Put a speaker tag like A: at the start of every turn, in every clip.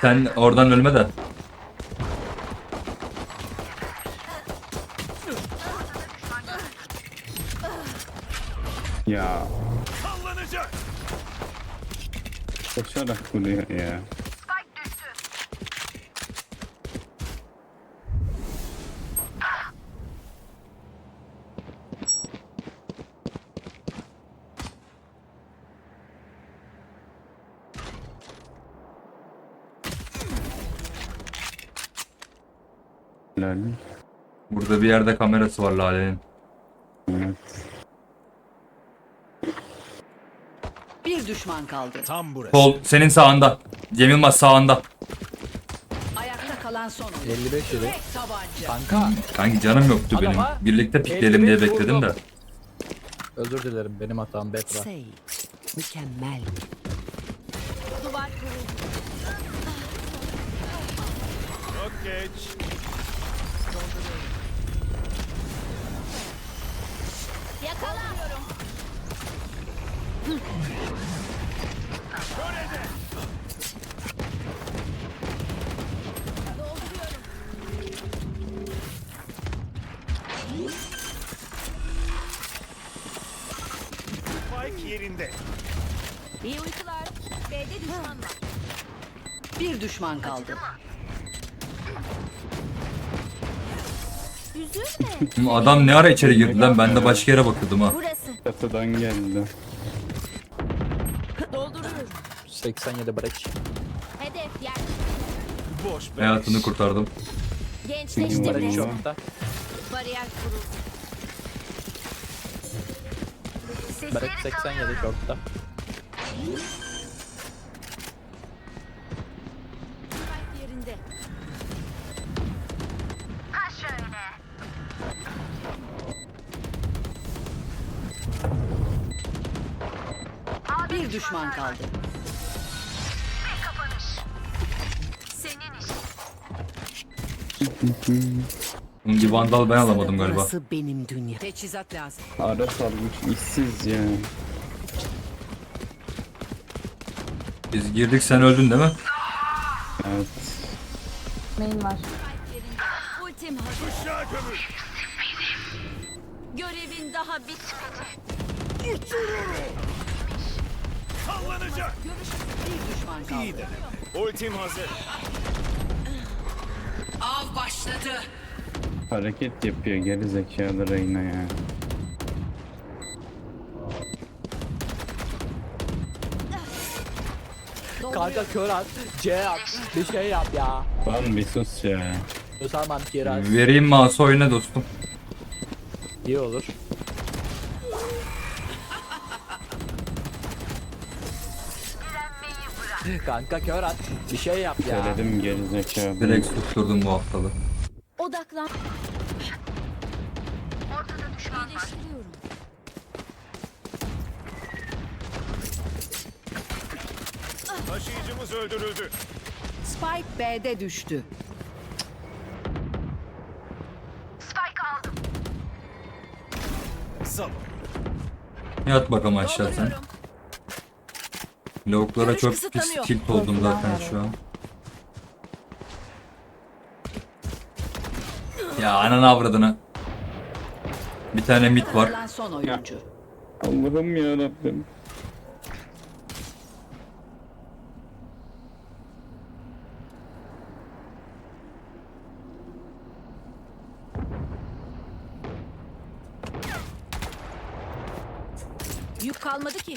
A: Sen oradan ölme de.
B: Ya
C: Sallanacak.
B: koşarak vuruyor ya. Helal.
A: Burada bir yerde kamerası var Lale'nin.
B: Evet.
D: Bir düşman kaldı.
C: Tam burası.
A: Sol senin sağında. Cem Yılmaz sağında.
D: Ayakta kalan son oyun.
E: 55 yedi.
D: Tek tabanca.
E: Kanka
A: Kanki canım yoktu benim.
E: Adama
A: Birlikte pikleyelim diye
E: 55
A: bekledim de.
E: vurdum. özür dilerim benim hatam Betra.
D: Mükemmel.
F: Duvar kuruldu.
C: Çok geç. Yerinde.
F: İyi uykular. B'de düşman var.
D: Bir düşman kaldı.
F: Üzülme.
A: Adam ne ara içeri girdi lan ben de başka yere bakıyordum ha.
F: Burası.
B: Çatıdan geldi.
F: Dolduruyorum.
E: 87 break.
F: Hedef yer.
C: Boş be.
A: Hayatını kurtardım.
E: Break
F: Gençleştirme. Bariyer kuruldu.
E: Break 87 short'ta.
F: Yerinde.
D: Bir düşman kaldı.
A: Bunun bir vandal ben alamadım galiba.
D: Burası benim dünya. Teçhizat lazım.
B: Ara sarmış işsiz ya.
A: Biz girdik sen öldün değil mi?
B: Evet.
F: Spike yerinde. Ultim hazır. Görevin daha bitmedi.
C: Sallanacak.
D: Bir düşman kaldı.
C: İyi de. Ultim hazır.
D: Av başladı.
B: Hareket yapıyor geri zekalı Reyna ya.
E: Kanka kör at. C at. Bir şey yap ya.
B: Lan bir sus ya.
E: Tamam geri at.
A: Vereyim mouse oyna dostum.
E: İyi olur. Kanka kör at. Bir şey yap ya.
B: Söyledim geri zekalı.
A: Direkt susturdum bu haftalı.
F: Odaklan. İyileştiriyorum.
C: Taşıyıcımız öldürüldü.
D: Spike B'de düştü.
C: Sal.
A: Yat bakalım aşağı sen. Lavuklara
F: Görüş
A: çok pis
F: kısıtlanıyor.
A: tilt oldum zaten şu an. Ya ananı avradını. Bir tane mit var.
D: Kalan son oyuncu.
B: Allah'ım ya Rabbim.
F: Yük kalmadı ki.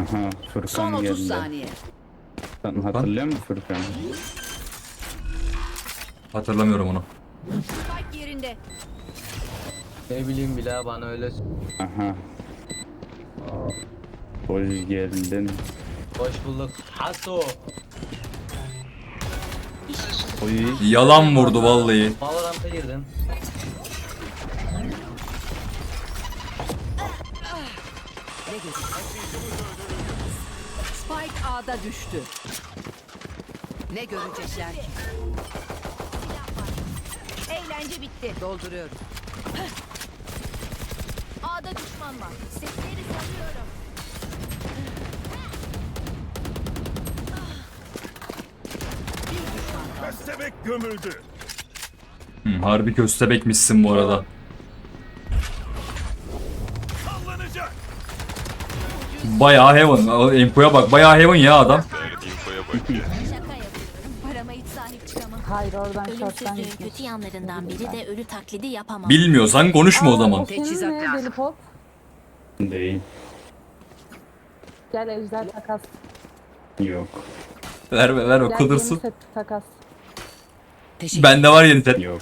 B: Aha
D: Son
B: Furkan
D: 30
B: geldi.
D: saniye.
B: Sen hatırlıyor musun Furkan?
A: Hatırlamıyorum onu.
F: Spike yerinde.
E: Ne bileyim bile bana öyle.
B: Aha. Hoş geldin.
E: Hoş bulduk. Haso.
B: Oy.
A: Yalan vurdu vallahi.
E: Valorant'a girdin.
D: Ne? Spike A'da düştü. Ne görecekler ki?
F: Eğlen. Eğlence bitti.
D: Dolduruyorum.
F: A'da düşman var. Sesleri sanıyorum.
C: Köstebek gömüldü.
A: Hı, harbi köstebekmişsin bu arada.
C: Sallanacak.
A: Bayağı heaven. O Empo'ya bak. Bayağı heaven ya adam.
G: Infoya bak ya.
F: Şaka yapıyorum. Parama hiç sahip çıkamam.
H: Hayır oradan şorttan
F: Ölümsüzlüğün
H: gitmiş.
F: kötü yanlarından biri de ölü taklidi yapamam.
A: Bilmiyorsan konuşma o zaman.
H: O senin
D: Teçhizat lazım.
H: deli pop?
B: Değil.
H: Gel ejder takas.
B: Yok.
A: Verme verme
H: Gel
A: kudursun.
H: yeni set takas.
D: Teşekkür
A: Bende var yeni set.
B: Yok.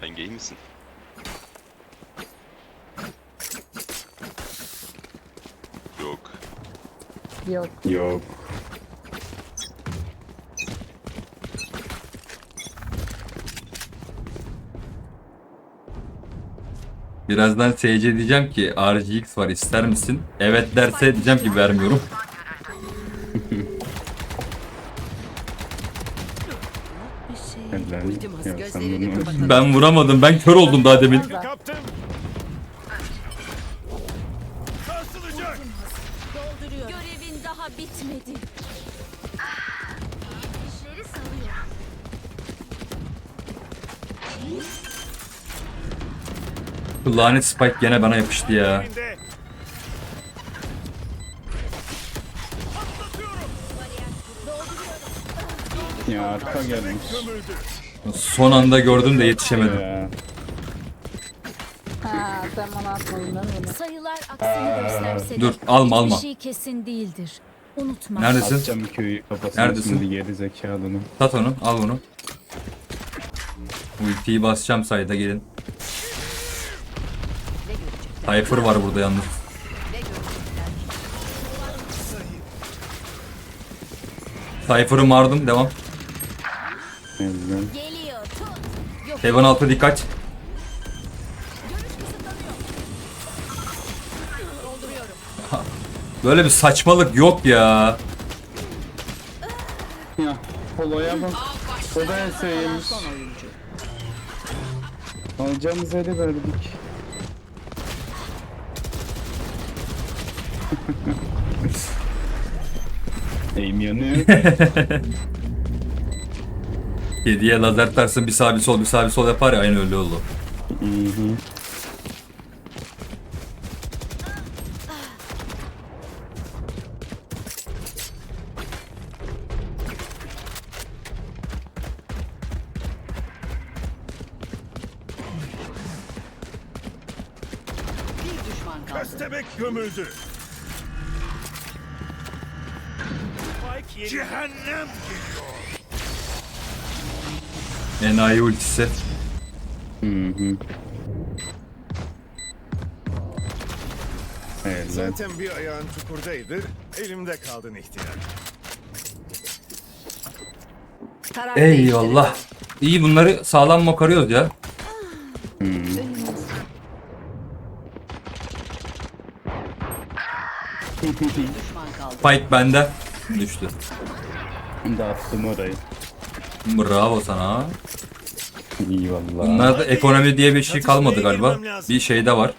G: Sen gay misin? Yok.
H: Yok.
A: Birazdan SC diyeceğim ki RGX var ister misin? Evet derse diyeceğim ki vermiyorum.
B: Helal. Ya sen bunu-.
A: Ben vuramadım. Ben kör oldum daha demin.
C: Kaptım. Sarsılacak.
F: Dolduruyor. Görevin daha bitmedi. İşleri salıyor.
A: Lanet Spike gene bana yapıştı ya.
B: Ya arka gelmiş.
A: Son anda gördüm de yetişemedim.
B: Ya.
H: Ha sen bana atmadın değil mi?
F: Sayılar aksini gösterse de
A: Dur, alma, alma.
F: hiçbir şey kesin değildir. Unutma.
A: Neredesin?
B: Atacağım köyü kafasına
A: Neredesin?
B: şimdi geri zekalını.
A: Sat onu. Al bunu. Ultiyi basacağım sayda gelin.
D: Ne görecekler?
A: Cypher var burada yalnız. Cypher'ı mardım. Devam.
F: Geliyor. Tut. Yok.
A: Heaven altı dikkat. Böyle bir saçmalık yok ya.
B: Ya poloya bak. O da
D: oyuncu.
B: Alacağımız eli verdik. Eğim yanıyor.
A: Kediye lazer taksın bir sağ bir sol bir sağ bir sol yapar ya aynı öyle oldu.
B: Hı hı.
D: Bir düşman kaldı.
C: Köstebek gömüldü. Cehennem geliyor.
A: Enayi ultisi.
B: Hı hı. Evet.
C: Zaten bir ayağın çukurdaydı. Elimde kaldın ihtiyar.
D: Taraf
A: Eyvallah. İyi bunları sağlam mokarıyoruz ya. Spike bende. Düştü.
B: Dağıttım orayı.
A: Bravo sana.
B: İyi valla.
A: Bunlarda ekonomi diye bir şey kalmadı galiba. Bir şeyde var.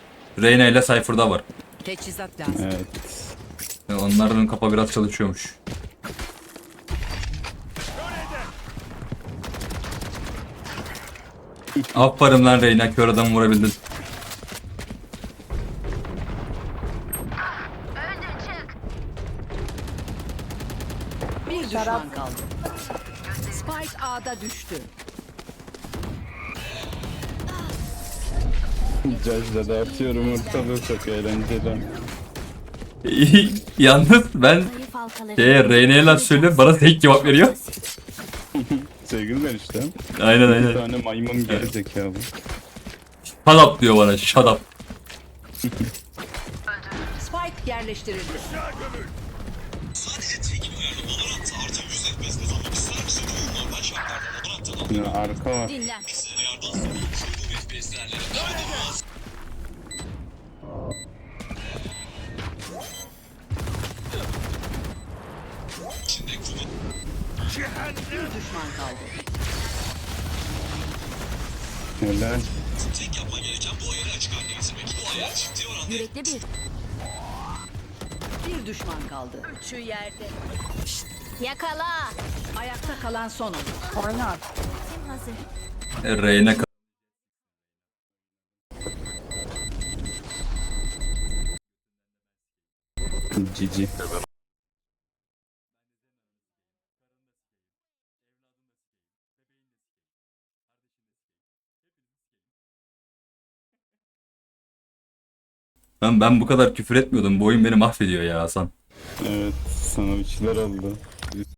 A: Reyna ile Cypher'da var.
D: Teçhizat lazım.
B: Evet.
A: Onların kafa biraz çalışıyormuş. Aferin lan Reyna kör adamı vurabildin.
D: Bir düşman kaldı. Spike A'da düştü.
B: Cajda dağıtıyorum ortalığı çok eğlenceli.
A: Yalnız ben Reyna'ya laf söylüyorum bana tek cevap veriyor.
B: Sevgili ben işte.
A: Aynen
B: Bir
A: aynen.
B: tane maymun geri zekalı.
A: Shut up diyor bana shut up.
D: Spike yerleştirildi.
B: Ya arka var.
F: Dinlen.
D: Bir düşman kaldı.
B: Helal.
F: Yürekli bir.
D: Bir düşman kaldı.
F: Şu yerde. Yakala.
D: Ayakta kalan son oyun.
H: Oyna.
F: Hazır?
A: Reyna ka-
B: Cici.
A: ben, ben bu kadar küfür etmiyordum. Bu oyun beni mahvediyor ya Hasan.
B: Evet sana bir şeyler oldu.